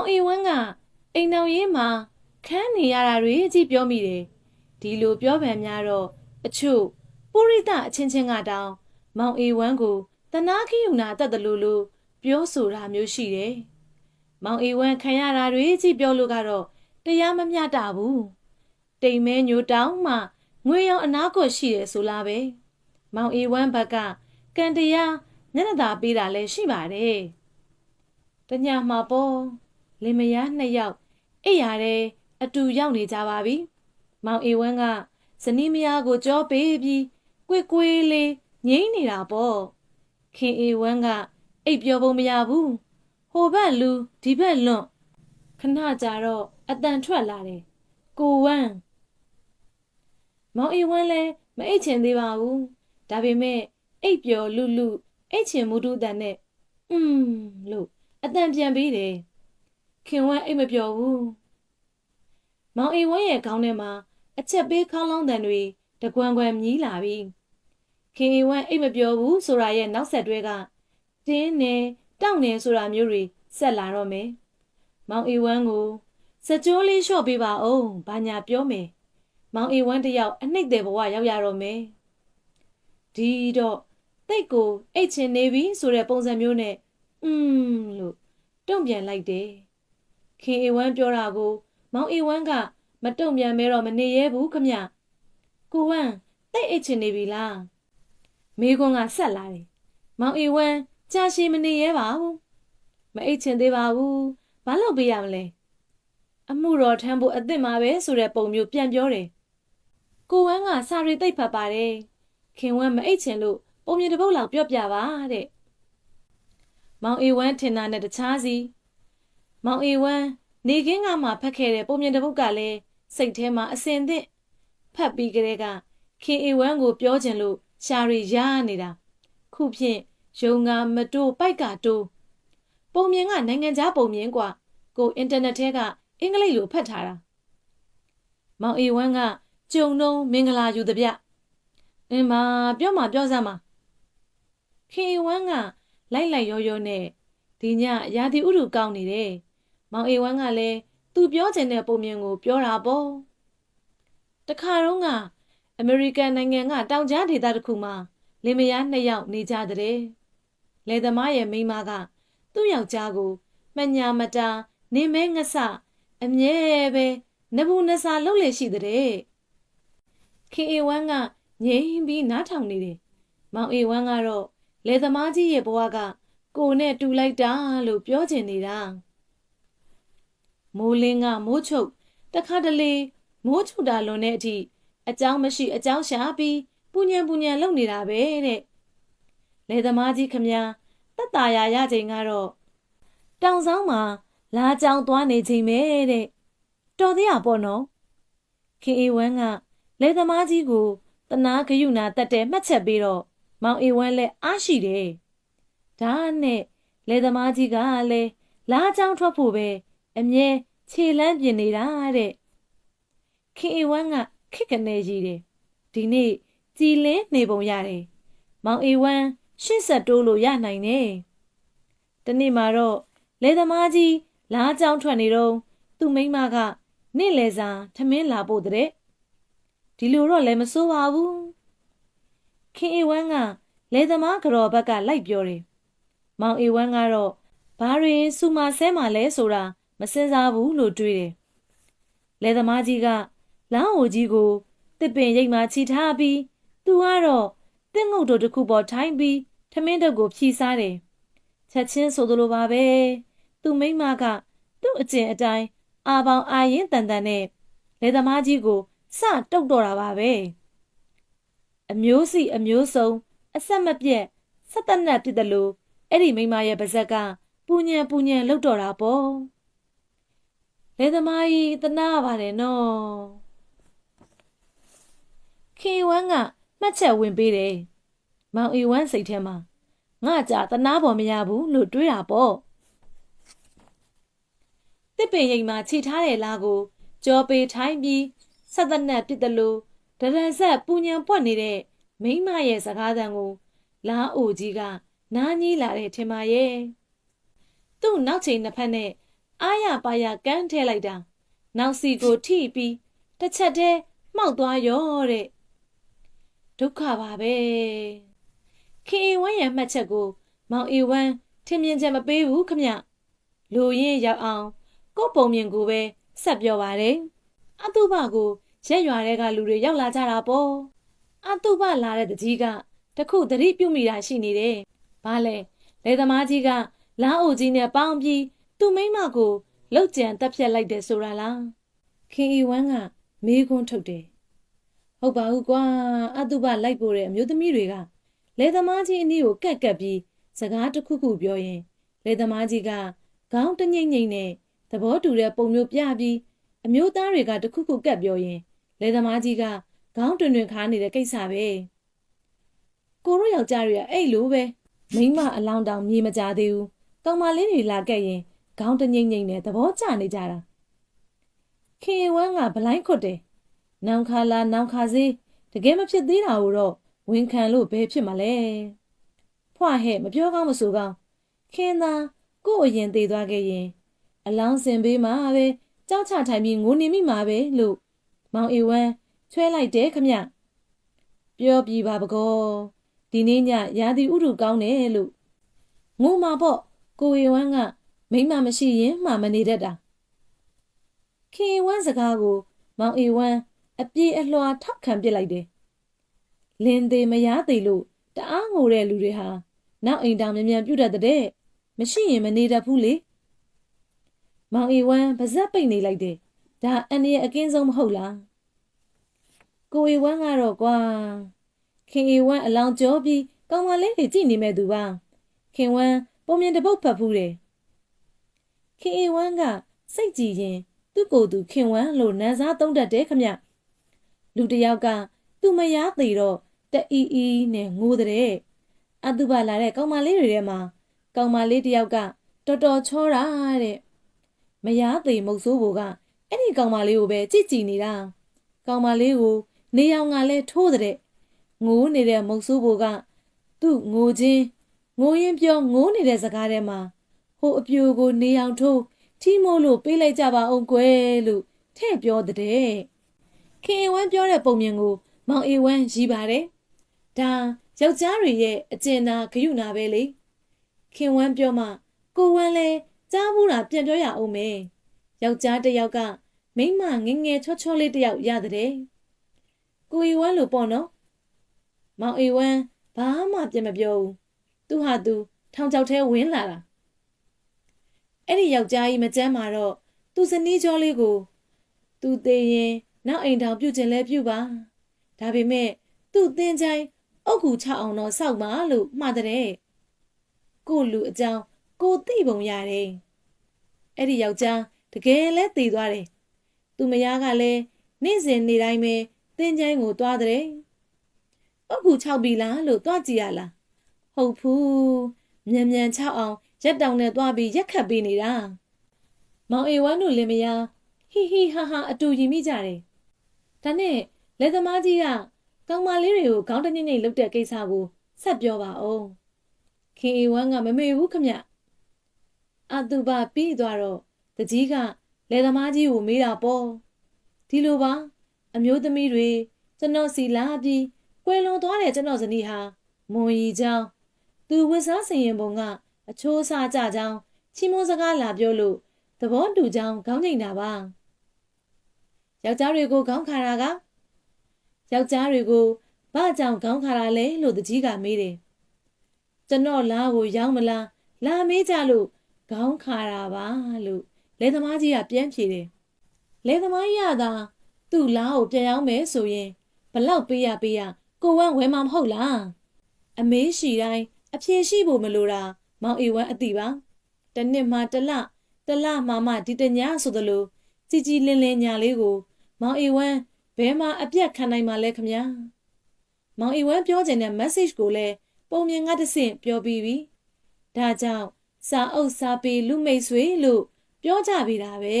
င်အေဝမ်းကအိမ်တော်ရေးမှာခန်းနေရတာတွေကြည့်ပြောမိတယ်ဒီလိုပြောပန်များတော့အချို့ပုရိသအချင်းချင်းကတောင်မောင်အေဝမ်းကိုတနာခိယူနာတတ်တယ်လို့လို့ပြောဆိုတာမျိုးရှိတယ်မောင်အေဝမ်းခံရတာတွေကြည့်ပြောလို့ကတော့တရားမမျှတဘူးတိမ်မဲညိုတောင်းမှငွေရောင်အနာကိုရှိတယ်ဆိုလားပဲမောင်အေဝမ်းဘက်ကကံတရားညနေသာပေးတာလည်းရှိပါတယ်တညမှာပေါ့ လင်မယားနှစ်ယောက်အိပ်ရတဲ့အတူရောက်နေကြပါပြီမောင်အေဝမ်းကဇနီးမယားကိုကြောပေးပြီးကွေကွေလေးငိမ့်နေတာပေါ့ခင်အေဝမ်းကအိပ်ပျော်ပုံမရဘူးဟိုဘက်လူဒီဘက်လွန့်ခဏကြာတော့အတန်ထွက်လာတယ်ကိုဝမ်းမောင်အေဝမ်းလည်းမအိတ်ချင်သေးပါဘူးဒါပေမဲ့အိပ်ပျော်လူလူအိတ်ချင်မှုတုတန်နဲ့อืมလို့အတန်ပြန်ပေးတယ် ခင်ဝမ်းအိတ်မပျော်ဘူးမောင်အေဝမ်းရဲ့ခေါင်းထဲမှာအချက်ပေးခေါင်းလောင်းတန်တွေတကွမ်ကွမ်မြည်လာပြီခင်အေဝမ်းအိတ်မပျော်ဘူးဆိုတာရဲ့နောက်ဆက်တွဲကတင်းနေတောက်နေဆိုတာမျိုးတွေဆက်လာတော့မယ်မောင်အေဝမ်းကိုစကြိုးလေးလျှော့ပေးပါအောင်ဘာညာပြောမယ်မောင်အေဝမ်းတယောက်အနှိမ့်တဲ့ဘဝရောက်ရတော့မယ်ဒီတော့တိတ်ကိုအိတ်ချင်နေပြီဆိုတဲ့ပုံစံမျိုးနဲ့อืมလို့တုံ့ပြန်လိုက်တယ် ခင်အေဝမ်းပြောတာကို မောင်အေဝမ်းကမတုံ့ပြန်မဲတော့မနေရဲဘူးခမကိုဝမ်းတိတ်အိတ်ချင်နေပြီလားမေကွန်းကဆက်လာတယ်မောင်အေဝမ်းကြာရှည်မနေရဲပါဘူးမအိတ်ချင်သေးပါဘူးဘာလို့ပေးရမလဲအမှုတော်ထမ်းဖို့အစ်စ်မှာပဲဆိုတဲ့ပုံမျိုးပြန်ပြောတယ်ကိုဝမ်းကစာရီသိပ်ဖတ်ပါတယ်ခင်ဝမ်းမအိတ်ချင်လို့ပုံမြင်တစ်ပုတ်လောက်ပြော့ပြပါတဲ့မောင်အေဝမ်းထင်တာနဲ့တခြားစီ မောင်အေဝမ်းနေကင်းကမှဖတ်ခဲ့တဲ့ပုံမြင်တစ်ပုတ်ကလည်းစိတ်ထဲမှာအစင်သင့်ဖတ်ပြီးကလေးကခင်အေဝမ်းကိုပြောချင်လို့ရှာရီရနေတာခုဖြင့်ယုံငါမတိုးပိုက်ကတိုးပုံမြင်ကနိုင်ငံခြားပုံမြင်กว่าကိုအင်တာနက်ထဲကအင်္ဂလိပ်လိုဖတ်ထားတာမောင်အေဝမ်းကကြုံတော့မင်္ဂလာယူတပြအင်းမပြောမှပြောစမ်းပါခင်အေဝမ်းကလိုက်လိုက်ရောရောနဲ့ဒီညရာသီဥတုကောင်းနေတယ် မောင်အေဝမ်းကလည်းသူပြောချင်တဲ့ပုံမြင်ကိုပြောတာပေါ့တခါတော့ကအမေရိကန်နိုင်ငံကတောင်ကြားဒေသတစ်ခုမှာလင်မယားနှစ်ယောက်နေကြတဲ့လေသမားရဲ့မိန်းမကသူ့ယောက်ျားကိုမှညာမတာနေမဲငဆအမြဲပဲနဘူးနဆာလှုပ်လေရှိတဲ့ခင်အေဝမ်းကငြိမ်ပြီးနားထောင်နေတယ်မောင်အေဝမ်းကတော့လေသမားကြီးရဲ့ဘဝကကိုနဲ့တူလိုက်တာလို့ပြောချင်နေတာ မိုးလင်းကမိုးချုပ်တခါတလေမိုးချုပ်တာလွန်တဲ့အထိအကြောင်းမရှိအကြောင်းရှာပြီးပူညံပူညံလုပ်နေတာပဲတဲ့လေသမားကြီးခမညာတက်တာရရချိန်ကတော့တောင်ဆောင်မှာလာကြောင်သွားနေချိန်ပဲတဲ့တော်သေးရပေါ့နော်ခင်အေဝမ်းကလေသမားကြီးကိုတနာဂယုနာတက်တဲ့မှတ်ချက်ပြီးတော့မောင်အေဝမ်းလည်းအားရှိတယ်ဒါနဲ့လေသမားကြီးကလည်းလာကြောင်ထွက်ဖို့ပဲ အမြဲခြေလန်းပြင်နေတာတဲ့ခင်အေဝမ်းကခက်ကနေကြီးတယ်ဒီနေ့ကြည်လင်းနေပုံရတယ်မောင်အေဝမ်းရှစ်ဆက်တိုးလို့ရနိုင်တယ်တနေ့မှာတော့လေသမားကြီးလာကြောင်ထွက်နေတော့သူ့မိန်းမကနေ့လေစာထမင်းလာဖို့တဲ့ဒီလိုတော့လည်းမစိုးပါဘူးခင်အေဝမ်းကလေသမားကြော်ဘက်ကလိုက်ပြောတယ်မောင်အေဝမ်းကတော့ဘာတွေစူမာဆဲမှလဲဆိုတာ မစင်စားဘူးလို့တွေးတယ်လေသမားကြီးကလောင်းအိုကြီးကိုတစ်ပင်ရိတ်မှချီထားပြီးသူကတော့တစ်ငုတ်တို့တစ်ခုပေါ်ထိုင်းပြီးထမင်းတုပ်ကိုဖြီစားတယ်ချက်ချင်းဆိုသလိုပါပဲသူမိမကသူ့အကျင့်အတိုင်းအာပေါင်အာရင်တန်တန်နဲ့လေသမားကြီးကိုစတုတ်တော့တာပါပဲအမျိုးစီအမျိုးစုံအဆက်မပြတ်ဆက်တနက်ဖြစ်တယ်လို့အဲ့ဒီမိမရဲ့ပါဇက်ကပူညံပူညံလှုပ်တော့တာပေါ့ လေသမားကြီးတနာပါတယ်နော်ခေဝမ်းကမှတ်ချက်ဝင်ပေးတယ်မောင်အေဝမ်းစိတ်ထဲမှာငါကြာတနာပေါ်မရဘူးလို့တွေးတာပေါ့တစ်ပင်ရိမ်မှာခြိထားတဲ့လားကိုကြောပေထိုင်းပြီးဆက်သက်နက်ပြစ်တယ်လို့ဒရန်ဆက်ပူညံပွက်နေတဲ့မိမရဲ့စကားသံကိုလားအိုကြီးကနားကြီးလာတဲ့ထင်ပါရဲ့သူ့နောက်ချိန်နှစ်ဖက်နဲ့ အားရပါရကန်းထဲလိုက်တာနောက်စီကိုထိပြီးတစ်ချက်တည်းမှောက်သွားရောတဲ့ဒုက္ခပါပဲခင်အေဝမ်းရဲ့မှတ်ချက်ကို မောင်အေဝမ်းထင်မြင်ချက်မပေးဘူးခမလူရင်းရောက်အောင် ကို့ပုံမြင်ကိုပဲဆက်ပြောပါတယ်အတုပကိုရက်ရွာတွေကလူတွေရောက်လာကြတာပေါ့အတုပလာတဲ့တကြီးကတခုသတိပြုမိတာရှိနေတယ်ဘာလဲလေသမားကြီးကလားအိုကြီးနဲ့ပေါင်းပြီး သူ့မိမကိုလောက်ကြံတက်ဖြတ်လိုက်တယ်ဆိုတာလားခင်အီဝမ်းကမေးခွန်းထုတ်တယ်ဟုတ်ပါဘူးကွာအတုပလိုက်ပို့တဲ့အမျိုးသမီးတွေကလေသမားကြီးအနည်းကိုကက်ကက်ပြီးစကားတစ်ခုခုပြောရင်လေသမားကြီးကခေါင်းတငိမ့်ငိမ့်နဲ့သဘောတူတဲ့ပုံမျိုးပြပြီးအမျိုးသားတွေကတစ်ခုခုကက်ပြောရင်လေသမားကြီးကခေါင်းတွင်တွင်ခါနေတဲ့ကိစ္စပဲကိုတို့ယောက်ျားတွေကအဲ့လိုပဲမိမအလောင်းတောင်မြေမကြသေးဘူးကောင်မလေးတွေလာကက်ရင် ခေါင်းတငိမ့်ငိမ့်နဲ့သဘောကျနေကြတာခင်ဝမ်းကဗလိုင်းခွတ်တယ်နောင်ခါလာနောင်ခါစေးတကယ်မဖြစ်သေးတာကိုတော့ဝန်ခံလို့ဘယ်ဖြစ်မှာလဲဖွာဟဲ့မပြောကောင်းမဆိုကောင်းခင်သာကို့အရင်သေးသွားခဲ့ရင် အလောင်းစင်ပေးမှာပဲကြောက်ချထိုင်ပြီးငိုနေမိမှာပဲလို့မောင်အေဝမ်းချွဲလိုက်တယ်ခမပြောပြပါပကောဒီနေ့ညရာသီဥတုကောင်းတယ်လို့ငိုမှာပေါ့ကိုအေဝမ်းက မိမမရှိရင်မှမနေတတ်တာခင်ဝမ်းစကားကို မောင်အေဝမ်းအပြေးအလွှာထောက်ခံပစ်လိုက်တယ်လင်းသေးမရသေးလို့တအားငိုတဲ့လူတွေဟာနောက်အိမ်တောင်မြန်မြန်ပြုတ်တတ်တဲ့မရှိရင်မနေတတ်ဘူးလေမောင်အေဝမ်းပါဇက်ပိတ်နေလိုက်တယ်ဒါအန်ရဲ့အကင်းဆုံးမဟုတ်လားကိုအေဝမ်းကတော့ကွာခင်အေဝမ်းအလောင်းကြောပြီးကောင်းမလေးတွေကြည့်နေမဲ့သူပါခင်ဝမ်းပုံမြင်တပုတ်ဖတ်ဖူးတယ် ခင်အေဝမ်းကစိတ်ကြည်ရင်သူ့ကိုယ်သူခင်ဝမ်းလို့နန်းစားသုံးတတ်တယ်ခမလူတယောက်ကသူ့မယားသေးတော့တအီအီနဲ့ငိုတဲ့အတုပလာတဲ့ကောင်မလေးတွေထဲမှာကောင်မလေးတယောက်ကတော်တော်ချောတာတဲ့မယားသေးမုတ်ဆိုးဘိုကအဲ့ဒီကောင်မလေးကိုပဲကြည်ကြည်နေတာကောင်မလေးကိုနေအောင်ကလည်းထိုးတဲ့ငိုးနေတဲ့မုတ်ဆိုးဘိုကသူ့ငိုချင်းငိုရင်ပြောငိုးနေတဲ့စကားထဲမှာ ဟိုအပြူကိုနေအောင်ထိုးထီမို့လို့ပေးလိုက်ကြပါအောင်ကွယ်လို့ထဲ့ပြောတဲ့ခင်အဝမ်းပြောတဲ့ပုံမြင်ကို မောင်အေဝမ်းရီးပါတယ်ဒါယောက်ျားတွေရဲ့အကျဉ်းသာဂယုနာပဲလေခင်ဝမ်းပြောမှကိုဝမ်းလဲကြားဘူးတာပြန်ပြောရအောင်မယ်ယောက်ျားတစ်ယောက်ကမိန်းမငငယ်ချောချောလေးတစ်ယောက်ရတဲ့ကိုအေဝမ်းလို့ပေါ့နော်မောင်အေဝမ်းဘာမှပြန်မပြောဘူးသူဟာသူထောင်ချောက်ထဲဝင်လာတာ အဲ့ဒီယောက်ျားကြီးမကြမ်းမာတော့သူစနီးကြောလေးကိုသူသေးရင်နောက်အိမ်ထောင်ပြုတ်ခြင်းလဲပြုတ်ပါဒါပေမဲ့သူ့သင်ချိုင်းအုတ်ကူချအောင်တော့စောက်ပါလို့မှားတဲ့ကိုလူအကြောင်းကိုသိပုံရတယ်အဲ့ဒီယောက်ျားတကယ်လဲတည်သွားတယ်သူမယားကလည်းနေ့စဉ်နေ့တိုင်းပဲသင်ချိုင်းကိုသွားတဲ့အုတ်ကူချောက်ပြီလားလို့သွားကြည့်ရလားဟုတ်ဖူးမြန်မြန်ချောက်အောင် ရက်တောင်နဲ့သွားပြီးရက်ခတ်ပေးနေတာမောင်အေဝမ်းတို့လင်မယားဟီဟီဟာဟာအတူရင်မိကြတယ်ဒါနဲ့လက်သမားကြီးကကောင်မလေးတွေကိုခေါင်းတညိမ့်ညိမ့်လုတ်တဲ့ကိစ္စကိုဆက်ပြောပါဦးခင်အေဝမ်းကမမေ့ဘူးခမအတူပါပြီးသွားတော့တကြီးကလက်သမားကြီးကိုမေးတာပေါ့ဒီလိုပါ အမျိုးသမီးတွေကျွန်တော်စီလာပြီးကွယ်လွန်သွားတဲ့ကျွန်တော်ဇနီးဟာမွန်ရီချောင်းသူဝစ်စားစင်ရင်ပုံက အချိုးစားကြကြောင်းချီးမွမ်းစကားလာပြောလို့သဘောတူကြောင်းခေါင်းချိန်တာပါယောက်ျားတွေကိုခေါင်းခါတာကယောက်ျားတွေကိုဘာကြောင့်ခေါင်းခါတာလဲလို့တကြီးကမေးတယ်ကျွန်တော်လားကိုရောက်မလားလာမေးကြလို့ခေါင်းခါတာပါလို့လေသမားကြီးကပြန်ဖြေတယ်လေသမားကြီးကသာသူ့လားကိုပြန်ရောက်မယ်ဆိုရင်ဘလောက်ပေးရပေးရကိုဝမ်းဝဲမှာမဟုတ်လားအမေးရှိတိုင်းအဖြေရှိဖို့မလိုတာ မောင်အေဝမ်းအတိပါတနစ်မှတလတလမှမှဒီတညာဆိုသလိုကြည်ကြည်လင်းလင်းညာလေးကို မောင်အေဝမ်းဘယ်မှာအပြတ်ခံနိုင်မှာလဲခမညာမောင်အေဝမ်းပြောချင်တဲ့ message ကိုလည်းပုံမြင်ကတဆင့်ပြောပြီးပြီဒါကြောင့်စာအုပ်စာပေလူမိတ်ဆွေလို့ပြောကြပြီတာပဲ